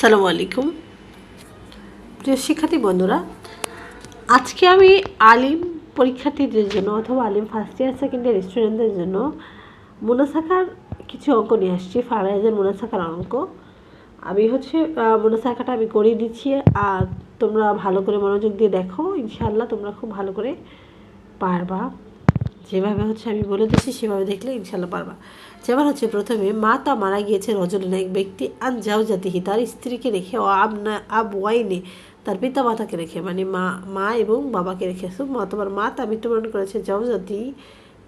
আসসালামু আলাইকুম। প্রিয় শিক্ষার্থী বন্ধুরা, আজকে আমি আলিম পরীক্ষার্থীদের জন্য অথবা আলিম ফার্স্ট ইয়ার সেকেন্ড ইয়ার স্টুডেন্টদের জন্য মুনাসাকার কিছু অঙ্ক নিয়ে আসছি ফারাইজের মুনাসাকার অঙ্ক। আমি হচ্ছে মুনাসাকাটা আমি করিয়ে দিচ্ছি, আর তোমরা ভালো করে মনোযোগ দিয়ে দেখো, ইনশাআল্লাহ তোমরা খুব ভালো করে পারবা। যেভাবে হচ্ছে আমি বলে দিচ্ছি, সেভাবে দেখলে ইনশাল্লাহ পারবা। যেমন হচ্ছে প্রথমে মাতা মারা গিয়েছে রজনীন এক ব্যক্তি আন জাতিহি তার স্ত্রীকে রেখে ও আব না আব ওয়াইনে তার পিতা মাতাকে রেখে মানে মা মা এবং বাবাকে রেখে। মা, তোমার মাতা মৃত্যুবরণ করেছে জাতি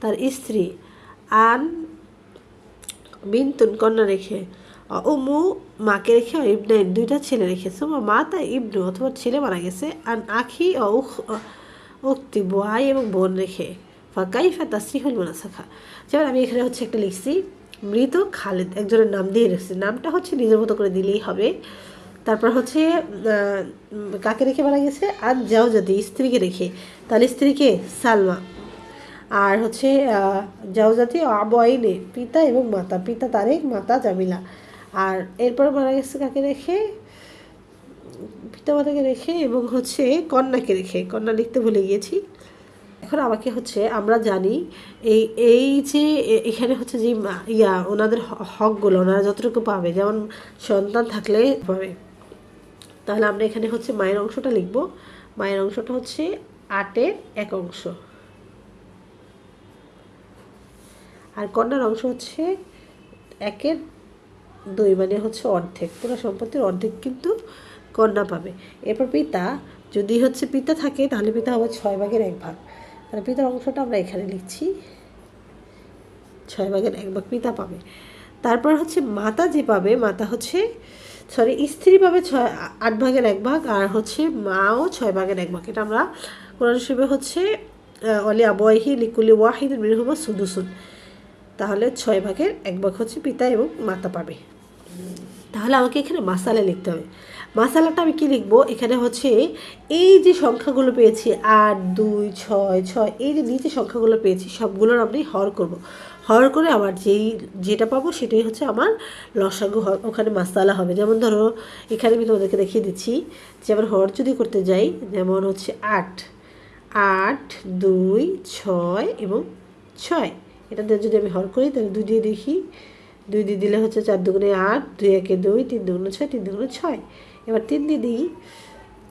তার স্ত্রী, আন বিনতুন কন্যা রেখে। ও উমু মাকে রেখে ও ইবনাইন দুইটা ছেলে রেখেছে মা মা তা ইবনু অথবা ছেলে মারা গেছে। আন আখি ও উখ উক্তি ভাই এবং বোন রেখে। ফাঁকাইফা তাসরিহুল মুনাসাখা। যেমন আমি এখানে হচ্ছে একটা লিখছি মৃত খালেদ একজনের নাম দিয়ে রেখেছি নামটা হচ্ছে নিজের মতো করে দিলেই হবে। তারপর হচ্ছে কাকে রেখে মারা গেছে? আর যাও যদি স্ত্রীকে রেখে। তাহলে স্ত্রীকে সালমা। আর হচ্ছে আহ, জাউজাতি আবয়নে পিতা এবং মাতা। পিতা তারেক মাতা জামিলা। আর এরপর মারা গেছে কাকে রেখে? পিতা মাতাকে রেখে এবং হচ্ছে কন্যাকে রেখে। কন্যা লিখতে ভুলে গিয়েছি। এখন আমাকে হচ্ছে, আমরা জানি এই এই যে এখানে হচ্ছে যে ইয়া, ওনাদের হকগুলো, ওনারা যতটুকু পাবে, যেমন সন্তান থাকলে পাবে। তাহলে আমরা এখানে হচ্ছে মায়ের অংশটা লিখব। মায়ের অংশটা হচ্ছে আটের এক অংশ। আর কন্যার অংশ হচ্ছে একের দুই মানে হচ্ছে অর্ধেক। পুরো সম্পত্তির অর্ধেক কিন্তু কন্যা পাবে। এরপর পিতা, যদি হচ্ছে পিতা থাকে, তাহলে পিতা হবে ছয় ভাগের এক ভাগ। তাহলে পিতার অংশটা আমরা এখানে লিখছি। ছয় ভাগের এক ভাগ পিতা পাবে। তারপর হচ্ছে মাতা যে পাবে, মাতা হচ্ছে সরি স্ত্রী পাবে ছয়, আট ভাগের এক ভাগ আর হচ্ছে মাও ছয় ভাগের এক ভাগ। এটা আমরা কোরআন শরীফে হচ্ছে অলি আবয়হি লিকুলি ওয়াহিদ মিরহুমা সুদুসুন। তাহলে ছয় ভাগের এক ভাগ হচ্ছে পিতা এবং মাতা পাবে। তাহলে আমাকে এখানে মাসালা লিখতে হবে। মাসালাটা আমি কি লিখব? এখানে হচ্ছে এই যে সংখ্যাগুলো পেয়েছি, আট, দুই, ছয় ছয়, এই যে নিচে সংখ্যাগুলো পেয়েছি, সবগুলোর আমি হর করব। হর করে আমার যেই, যেটা পাবো সেটাই হচ্ছে আমার লসাগু হর, ওখানে মাসালা হবে। যেমন ধরো, এখানে আমি তোমাদেরকে দেখিয়ে দিচ্ছি যেমন হর যদি করতে যাই, যেমন হচ্ছে আট আট, দুই, ছয় এবং ছয়। এটা দিয়ে যদি আমি হর করি, তাহলে দুই দিয়ে দেখি দুই দিয়ে দিলে হচ্ছে চার দুগুণে আট, দুই একে দুই, তিন দুগুণে ছয়, তিন দুগুণে ছয়। এবার তিন দিয়ে দিই।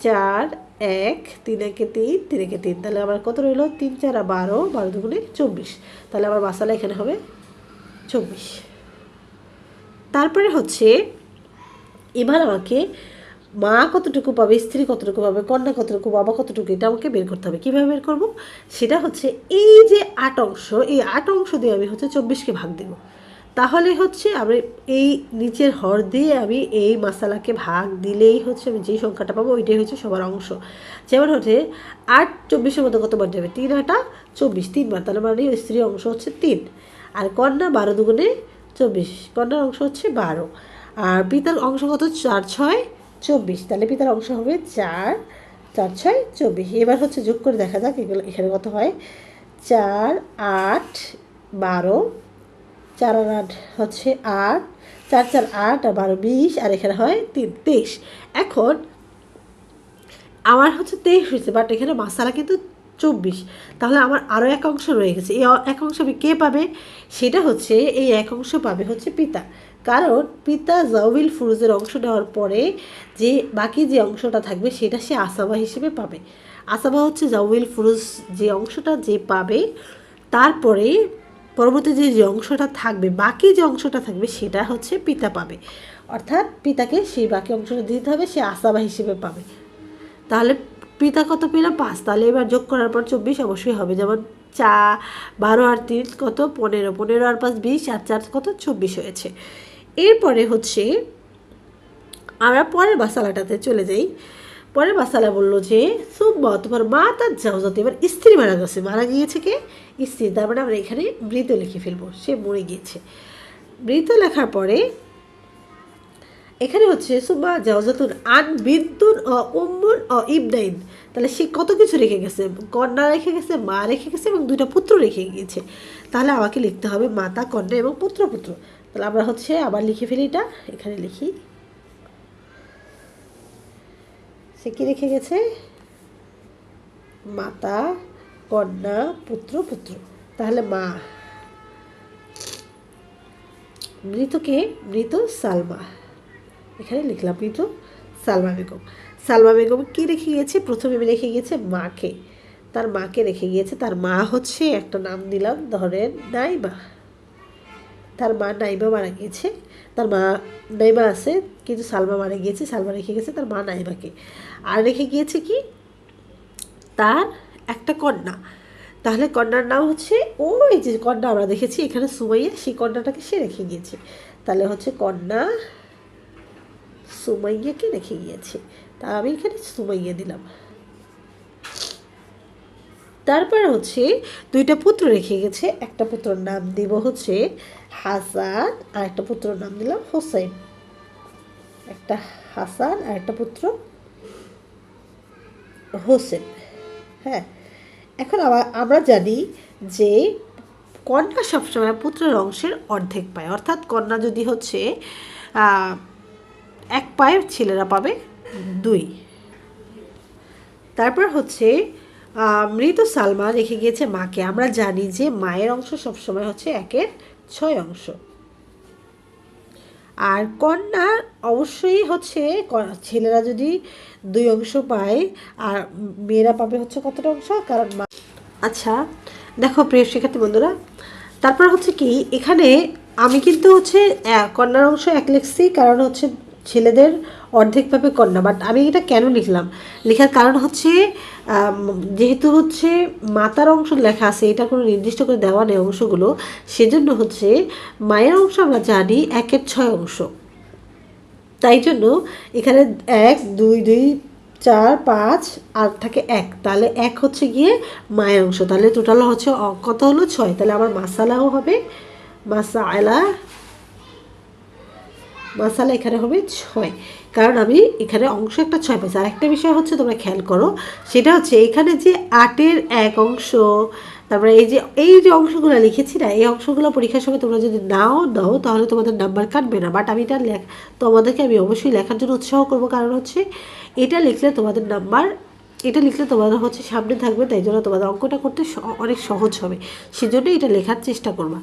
চার, এক, তিন, একে তিন তিন, একে তিন। তাহলে আমার কত রইল? তিন, চার বারো বারো দুগুণে চব্বিশ। তাহলে আমার মাসালা এখানে হবে চব্বিশ। তারপরে হচ্ছে, এবার আমাকে মা কতটুকু পাবে, স্ত্রী কতটুকু পাবে, কন্যা কতটুকু, বাবা কতটুকু, এটা আমাকে বের করতে হবে। কীভাবে বের করব? সেটা হচ্ছে এই যে আট অংশ, এই আট অংশ দিয়ে আমি হচ্ছে চব্বিশকে ভাগ দেব। তাহলে হচ্ছে আমি এই নিচের হর দিয়ে আমি এই মশালাকে ভাগ দিলেই হচ্ছে আমি যেই সংখ্যাটা পাবো ওইটাই হচ্ছে সবার অংশ। যেমন হচ্ছে আট চব্বিশের মধ্যে কতবার যাবে তিন আটা চব্বিশ তিনবার তাহলে মানে স্ত্রীর অংশ হচ্ছে তিন। আর কন্যা বারো দুগুণে চব্বিশ। কন্যার অংশ হচ্ছে বারো। আর পিতার অংশ কত? চার ছয় চব্বিশ। তাহলে পিতার অংশ হবে চার চার ছয় চব্বিশ। এবার হচ্ছে যোগ করে দেখা যাক, এগুলো এখানে কত হয়? চার, আট, বারো চার আর আট হচ্ছে আট, চার চার আট আর বারো বিশ, আর এখানে হয় তিন, তেইশ। এখন আমার হচ্ছে তেইশ হয়েছে বাট এখানে মাসালা কিন্তু চব্বিশ। তাহলে আমার আরও এক অংশ রয়ে গেছে। এই এক অংশ আমি কে পাবে? সেটা হচ্ছে এই এক অংশ পাবে হচ্ছে পিতা। কারণ পিতা জাউবিল ফুরুজের অংশ নেওয়ার পরে যে বাকি যে অংশটা থাকবে, সেটা সে আসামা হিসেবে পাবে। আসামা হচ্ছে জাউবিল ফুরুজ যে অংশটা যে পাবে, তারপরে পরবর্তী যে অংশটা থাকবে, বাকি যে অংশটা থাকবে, সেটা হচ্ছে পিতা পাবে। অর্থাৎ পিতাকে সেই বাকি অংশটা দিতে হবে, সে আসামা হিসেবে পাবে। তাহলে পিতা কত পেলাম পাঁচ। তাহলে এবার যোগ করার পর চব্বিশ অবশ্যই হবে। যেমন চা, বারো আর তিন কত? পনেরো। পনেরো আর পাঁচ বিশ, আর চার কত? চব্বিশ হয়েছে। এরপরে হচ্ছে আমরা পরের বাসালাটাতে চলে যাই। পরের বাসালা বলল যে, সুম্মা তোমার মা তার যাওজাতে। এবার স্ত্রী মারা গেছে। মারা গিয়েছে কে? স্ত্রী তার মানে আমরা এখানে মৃত লিখে ফেলব, সে মরে গিয়েছে। মৃত লেখার পরে এখানে হচ্ছে সুমা জাওজাতুন আন বিদ্যুন অ উম্মুন অ ইবনাইন। তাহলে সে কত কিছু রেখে গেছে? কন্যা রেখে গেছে, মা রেখে গেছে এবং দুইটা পুত্র রেখে গিয়েছে। তাহলে আমাকে লিখতে হবে মাতা, কন্যা এবং পুত্র পুত্র। তাহলে আমরা হচ্ছে আবার লিখে ফেলি এটা, এখানে লিখি। সে কি রেখে গেছে? মাতা কন্যা পুত্র পুত্র। তাহলে মা। মৃতকে মৃত সালমা। এখানে লিখলাম মৃত সালমা বেগম। সালমা বেগম কি রেখে গিয়েছে? প্রথমে রেখে গিয়েছে মাকে। তার মাকে রেখে গিয়েছে, তার মা হচ্ছে, একটা নাম দিলাম, ধরেন নাইমা। তার মা নাইমা মারা গিয়েছে। তার মা নাইমা আছে, কিন্তু সালমা মারা গিয়েছে, সালমা রেখে গেছে তার মা নাইমাকে। আর রেখে গিয়েছে কি? তার একটা কন্যা। তাহলে কন্যার নাম হচ্ছে ওই যে কন্যা আমরা দেখেছি, এখানে সুমাইয়া, সেই কন্যাটাকে সে রেখে গিয়েছে। তাহলে হচ্ছে কন্যা সুমাইয়াকে রেখে গিয়েছে। তা আমি এখানে সুমাইয়া দিলাম। তারপর হচ্ছে দুইটা পুত্র রেখে গেছে। একটা পুত্রর নাম দিব হচ্ছে হাসান, আর একটা পুত্রর নাম দিলাম হোসেন। একটা হাসান আর একটা পুত্র হোসেন। হ্যাঁ এখন আমরা জানি যে কন্যা সবসময় পুত্রের অংশের অর্ধেক পায়। অর্থাৎ কন্যা যদি হচ্ছে এক পায়ে ছেলেরা পাবে দুই। তারপর হচ্ছে মৃত সালমা রেখে গিয়েছে মাকে। আমরা জানি যে মায়ের অংশ সবসময় হচ্ছে একের ছয় অংশ। আর কন্যা অবশ্যই হচ্ছে ছেলেরা যদি দুই অংশ পায়, আর মেয়েরা পাবে হচ্ছে কতটা অংশ? কারণ আচ্ছা দেখো প্রিয় শিক্ষার্থী বন্ধুরা, তারপর হচ্ছে কি, এখানে আমি কিন্তু হচ্ছে কন্যার অংশ এক লিখছি, কারণ হচ্ছে ছেলেদের অর্ধেক পাবে কন্যা। বাট আমি এটা কেন লিখলাম? লেখার কারণ হচ্ছে যেহেতু হচ্ছে মাতার অংশ লেখা আছে এটা কোনো নির্দিষ্ট করে দেওয়া নেই অংশগুলো, সেজন্য হচ্ছে মায়ের অংশ আমরা জানি একের ছয় অংশ। তাই জন্য এখানে এক, দুই দুই, চার, পাঁচ, আর থাকে এক। তাহলে এক হচ্ছে গিয়ে মায়ের অংশ। তাহলে টোটাল হচ্ছে কত হলো? ছয়। তাহলে আমার মাসালাও হবে। মাসালা মাসালা এখানে হবে ছয়। কারণ আমি এখানে অংশ একটা ছয় পাইছি। আর একটা বিষয় হচ্ছে, তোমরা খেয়াল করো, সেটা হচ্ছে এখানে যে আটের এক অংশ, তারপরে এই যে এই যে অংশগুলো লিখেছি না, এই অংশগুলো পরীক্ষার সময় তোমরা যদি নাও, দাও, তাহলে তোমাদের নাম্বার কাটবে না। বাট আমি এটা লেখ, তোমাদেরকে আমি অবশ্যই লেখার জন্য উৎসাহ করব। কারণ হচ্ছে, এটা লিখলে তোমাদের নাম্বার এটা লিখলে তোমাদের হচ্ছে সামনে থাকবে, তাই জন্য তোমাদের অঙ্কটা করতে অনেক সহজ হবে। সেজন্য এটা লেখার চেষ্টা করবা।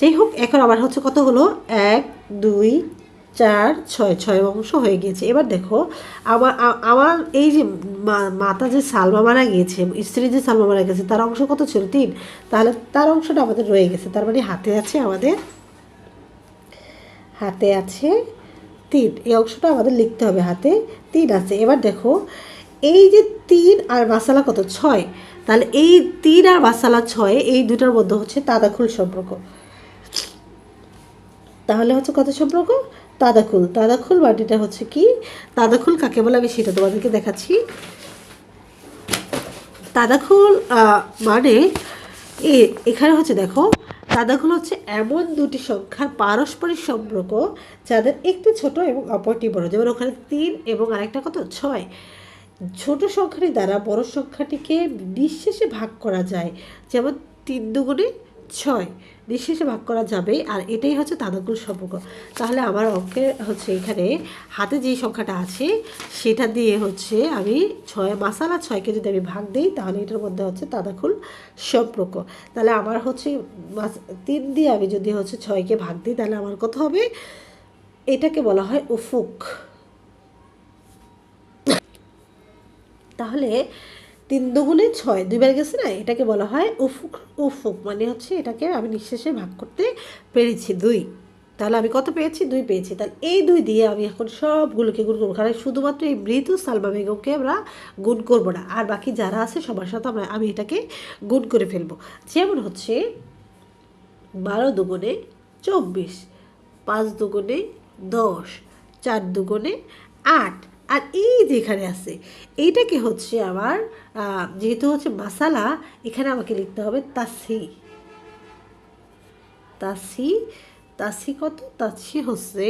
যাই হোক, এখন আবার হচ্ছে কত হলো এক, দুই চার, ছয় ছয় অংশ হয়ে গিয়েছে। এবার দেখো আমার আমার এই যে মাতা যে সালমা মারা গিয়েছে, স্ত্রী যে সালমা মারা গেছে, তার অংশ কত ছিল? তিন। তাহলে তার অংশটা আমাদের রয়ে গেছে। তার মানে হাতে আছে আমাদের, হাতে আছে তিন। এই অংশটা আমাদের লিখতে হবে হাতে, তিন আছে। এবার দেখো, এই যে তিন আর মাসালা কত? ছয়। তাহলে এই তিন আর মাসালা ছয় এই দুটার মধ্যে হচ্ছে তাদাখুল সম্পর্ক। তাহলে হচ্ছে কত সম্পর্ক? তাদাখুল। তাদাখুল বাটিটা হচ্ছে কি? তাদাখুল কাকে বলে? আমি সেটা তোমাদেরকে দেখাচ্ছি। তাদাখুল মানে এ, এখানে হচ্ছে দেখো, তাদাখুল হচ্ছে এমন দুটি সংখ্যার পারস্পরিক সম্পর্ক যাদের একটি ছোট এবং অপরটি বড়। যেমন ওখানে তিন এবং আরেকটা কত? ছয়। ছোট সংখ্যাটি দ্বারা বড় সংখ্যাটিকে নিঃশেষে ভাগ করা যায়। যেমন তিন দুগুণে ছয়। নিঃশেষে ভাগ করা যাবে, আর এটাই হচ্ছে তাদাকুল সম্পর্ক। তাহলে আমার অঙ্কের হচ্ছে এখানে হাতে যে সংখ্যাটা আছে, সেটা দিয়ে হচ্ছে আমি ছয়, মাসালা ছয়কে যদি আমি ভাগ দিই, তাহলে এটার মধ্যে হচ্ছে তাদাকুল সম্পর্ক। তাহলে আমার হচ্ছে তিন দিয়ে আমি যদি হচ্ছে ছয়কে ভাগ দিই, তাহলে আমার কত হবে? এটাকে বলা হয় উফুক। তাহলে তিন দুগুণে ছয় দুইবার গেছে না? এটাকে বলা হয় উফুক উফুক। মানে হচ্ছে এটাকে আমি নিঃশেষে ভাগ করতে পেরেছি, দুই। তাহলে আমি কত পেয়েছি? দুই পেয়েছি। তাহলে এই দুই দিয়ে আমি এখন সবগুলোকে গুণ করব। কারণ শুধুমাত্র এই মৃত সালমা বেগমকে আমরা গুণ করব না। আর বাকি যারা আছে, সবার সাথে আমরা, আমি এটাকে গুণ করে ফেলব। যেমন হচ্ছে বারো দুগুণে চব্বিশ, পাঁচ দুগুণে দশ, চার দুগুণে আট আর এই যে এখানে আছে, এইটাকে হচ্ছে আমার যেহেতু হচ্ছে মাসালা, এখানে আমাকে লিখতে হবে তাসি। তাসি তাসি কত? তাসি হচ্ছে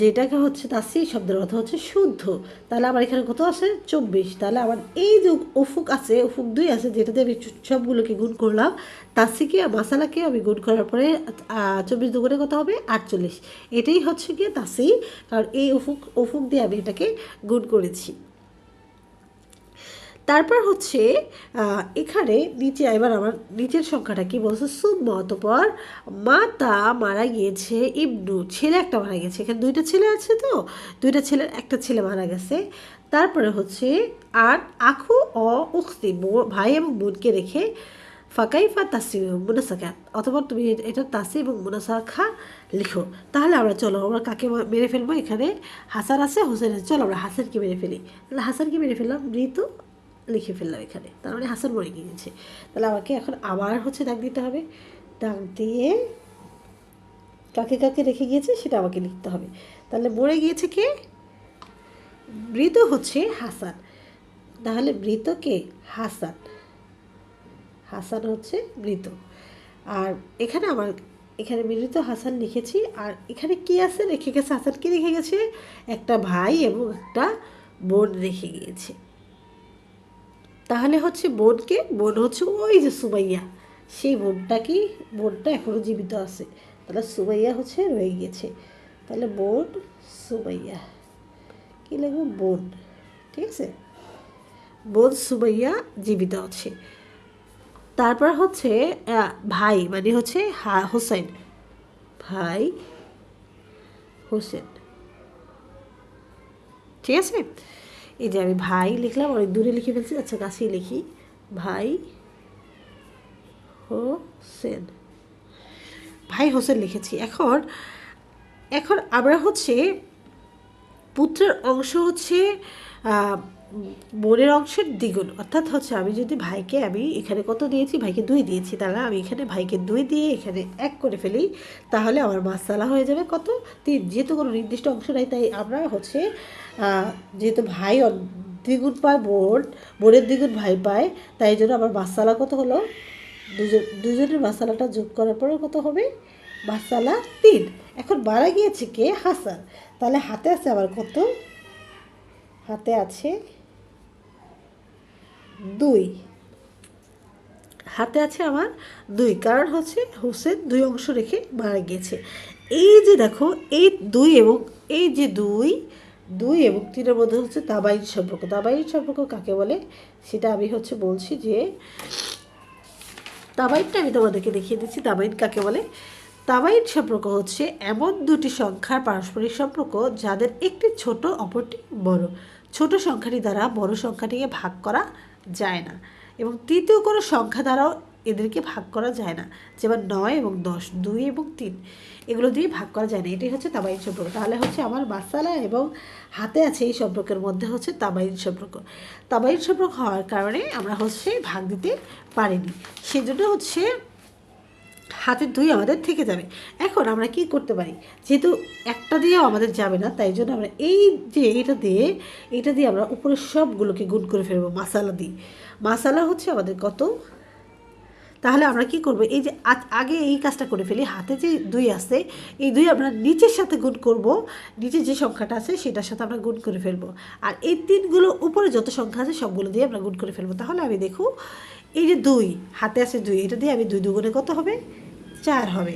যেটাকে হচ্ছে তাসি শব্দের অর্থ হচ্ছে শুদ্ধ। তাহলে আমার এখানে কত আছে? চব্বিশ। তাহলে আমার এই যে অফুক আছে, অফুক দুই আছে যেটা দিয়ে আমি সবগুলোকে গুণ করলাম তাসিকে আর মাসালাকে আমি গুণ করার পরে চব্বিশ দুগুণে কত হবে? আটচল্লিশ। এটাই হচ্ছে গিয়ে তাসি কারণ এই অফুক অফুক দিয়ে আমি এটাকে গুণ করেছি। তারপর হচ্ছে এখানে নিচে এবার আমার নিচের সংখ্যাটা কি বলছে? সুম্মা অতপর মাতা মারা গিয়েছে ইবনু। ছেলে একটা মারা গেছে এখানে দুইটা ছেলে আছে তো? দুইটা ছেলের একটা ছেলে মারা গেছে। তারপরে হচ্ছে, আর আখু অ উখতি ভাই এবং বোনকে রেখে ফাঁকাইফা তাসি মুনাসাকা অথবা তুমি এটা তাসি এবং মুনাসাখা লিখো। তাহলে আমরা চলো, আমরা কাকে মেরে ফেলব এখানে? হাসান আছে, হোসেন আছে। চলো আমরা হাসানকে মেরে ফেলি। তাহলে হাসানকে মেরে ফেললাম, ঋতু। লিখে ফেললাম এখানে। তার মানে হাসান মরে গিয়েছে। তাহলে আমাকে এখন আবার হচ্ছে দাগ দিতে হবে। দাগ দিয়ে কাকে কাকে রেখে গিয়েছে সেটা আমাকে লিখতে হবে। তাহলে মরে গিয়েছে কে? মৃত হচ্ছে হাসান। তাহলে মৃতকে হাসান। হাসান হচ্ছে মৃত। আর এখানে আমার, এখানে মৃত হাসান লিখেছি। আর এখানে কি আছে? রেখে গেছে হাসান। কি রেখে গেছে? একটা ভাই এবং একটা বোন রেখে গিয়েছে। তাহলে হচ্ছে বোনকে, বোন হচ্ছে ওই যে সুমাইয়া। সেই বোনটা কি? বোনটা এখনও জীবিত আছে। তাহলে সুমাইয়া হচ্ছে রয়ে গিয়েছে তাহলে বোন, সুমাইয়া। কি লাগবে বোন। ঠিক আছে? বোন, সুমাইয়া জীবিত আছে। তারপর হচ্ছে ভাই মানে হচ্ছে হা, হোসেন। ভাই হোসেন। ঠিক আছে? এই যে আমি ভাই লিখলাম, অনেক দূরে লিখে ফেলছি। আচ্ছা কাছেই লিখি। ভাই হোসেন। ভাই হোসেন লিখেছি। এখন এখন আমরা হচ্ছে পুত্রের অংশ হচ্ছে বোনের অংশের দ্বিগুণ। অর্থাৎ হচ্ছে আমি যদি ভাইকে আমি এখানে কত দিয়েছি? ভাইকে দুই দিয়েছি। তাহলে আমি এখানে ভাইকে দুই দিয়ে এখানে এক করে ফেলি, তাহলে আমার মাসালা হয়ে যাবে কত? তিন। যেহেতু কোনো নির্দিষ্ট অংশ নাই, তাই আমরা হচ্ছে যেহেতু ভাই দ্বিগুণ পায় বোন, বোনের দ্বিগুণ ভাই পায়, তাই জন্য আমার মাসালা কত হলো? দুজন, দুজনের মাসালাটা যোগ করার পরে কত হবে? মাসালা তিন। এখন মারা গিয়েছে কে? হাসান। তাহলে হাতে আছে আবার কত? হাতে আছে দুই। হাতে আছে আমার দুই, কারণ হচ্ছে হোসেন দুই অংশ রেখে মারা গিয়েছে। এই যে দেখো, এই দুই এবং এই যে দুই দুই এবং তিনের মধ্যে হচ্ছে তাবাইন সম্পর্ক। তাবাইন সম্পর্ক কাকে বলে? সেটা আমি হচ্ছে বলছি যে তাবাইনটা আমি তোমাদেরকে দেখিয়ে দিচ্ছি। তাবাইন কাকে বলে? তাবাইন সম্পর্ক হচ্ছে এমন দুটি সংখ্যার পারস্পরিক সম্পর্ক যাদের একটি ছোট, অপরটি বড়। ছোট সংখ্যাটি দ্বারা বড় সংখ্যাটিকে ভাগ করা যায় না। এবং তৃতীয় কোনো সংখ্যা দ্বারাও এদেরকে ভাগ করা যায় না। যেমন নয় এবং দশ, দুই এবং তিন, এগুলো দিয়ে ভাগ করা যায় না। এটাই হচ্ছে তাবাইন সম্পর্ক। তাহলে হচ্ছে আমার মাসালা এবং হাতে আছে এই সম্পর্কের মধ্যে হচ্ছে তাবাইন সম্পর্ক। তাবাইন সম্পর্ক হওয়ার কারণে আমরা হচ্ছে ভাগ দিতে পারিনি। সেজন্য হচ্ছে হাতের ধুই আমাদের থেকে যাবে। এখন আমরা কি করতে পারি? যেহেতু একটা দিয়েও আমাদের যাবে না, তাই জন্য আমরা এই যে এটা দিয়ে এটা দিয়ে আমরা উপরের সবগুলোকে গুণ করে ফেলব মশালা দিই মাসালা হচ্ছে আমাদের কত? তাহলে আমরা কি করব? এই যে আগে এই কাজটা করে ফেলি। হাতে যে দুই আছে, এই দুই আমরা নিচের সাথে গুণ করব। নিচে যে সংখ্যাটা আছে, সেটার সাথে আমরা গুণ করে ফেলব। আর এই তিনগুলো উপরে যত সংখ্যা আছে, সবগুলো দিয়ে আমরা গুণ করে ফেলব। তাহলে আমি দেখো, এই যে দুই, হাতে আছে দুই, এটা দিয়ে আমি দুই দুগুণে কত হবে? চার হবে।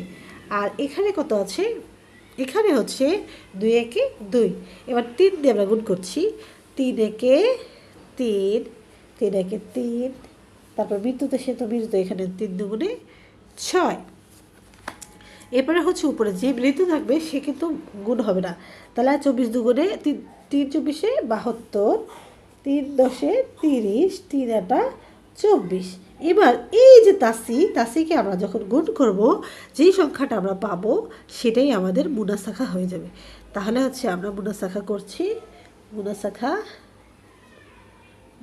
আর এখানে কত আছে? এখানে হচ্ছে দুই একে দুই। এবার তিন দিয়ে আমরা গুণ করছি। তিন একে তিন তিন একে তিন তারপর বিদ্যুতের সে তো বিদ্যুৎ এখানে তিন দুগুণে ছয়। এরপরে হচ্ছে উপরে, যে মৃত্যু থাকবে সে কিন্তু গুণ হবে না। তাহলে চব্বিশ দুগুণে তিন তিন চব্বিশে বাহাত্তর, তিন দশে তিরিশ, তিন আটা চব্বিশ। এবার এই যে তাসি, তাসিকে আমরা যখন গুণ করব, যেই সংখ্যাটা আমরা পাবো, সেটাই আমাদের মুনাসাখা হয়ে যাবে। তাহলে হচ্ছে আমরা মুনাসাখা করছি, মুনাসাখা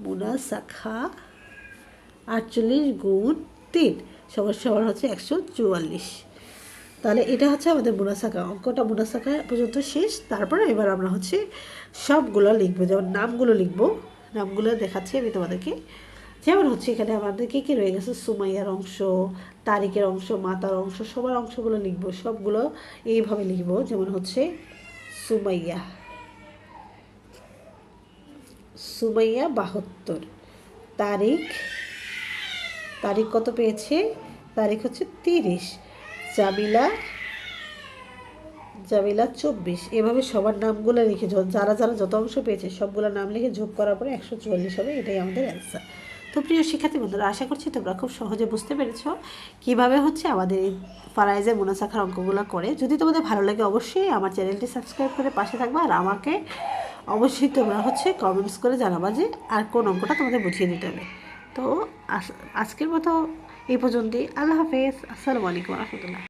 মুনাসাখা আটচল্লিশ গুণ তিন। সবার সবার হচ্ছে একশো চুয়াল্লিশ। তাহলে এটা হচ্ছে আমাদের মুনাসাকা অঙ্কটা মুনাসাকা পর্যন্ত শেষ। তারপরে এবার আমরা হচ্ছে সবগুলো লিখব। যেমন নামগুলো লিখব। নামগুলো দেখাচ্ছি আমি তোমাদেরকে। যেমন হচ্ছে এখানে আমাদের কে কী রয়ে গেছে? সুমাইয়ার অংশ, তারিখের অংশ, মাতার অংশ, সবার অংশগুলো লিখব। সবগুলো এইভাবে লিখব। যেমন হচ্ছে সুমাইয়া। সুমাইয়া বাহাত্তর। তারিখ তারিখ কত পেয়েছে? তারিখ হচ্ছে তিরিশ। জামিলা জামিলা চব্বিশ। এভাবে সবার নামগুলো লিখে যারা যারা যত অংশ পেয়েছে সবগুলো নাম লিখে যোগ করার পরে একশো চুয়াল্লিশ হবে, এটাই আমাদের অ্যান্সার তো প্রিয় শিক্ষার্থী বন্ধুরা, আশা করছি তোমরা খুব সহজে বুঝতে পেরেছ কীভাবে হচ্ছে আমাদের এই ফারাইজের মোনাসাখার অঙ্কগুলো করে। যদি তোমাদের ভালো লাগে অবশ্যই আমার চ্যানেলটি সাবস্ক্রাইব করে পাশে থাকবা আর আমাকে অবশ্যই তোমরা হচ্ছে কমেন্টস করে জানাবা যে আর কোন অঙ্কটা তোমাদের বুঝিয়ে দিতে হবে। তো আজ- আজকের মতো এই পর্যন্তই। আল্লাহ হাফেজ। আসসালামু আলাইকুম রহমতুল্লাহ।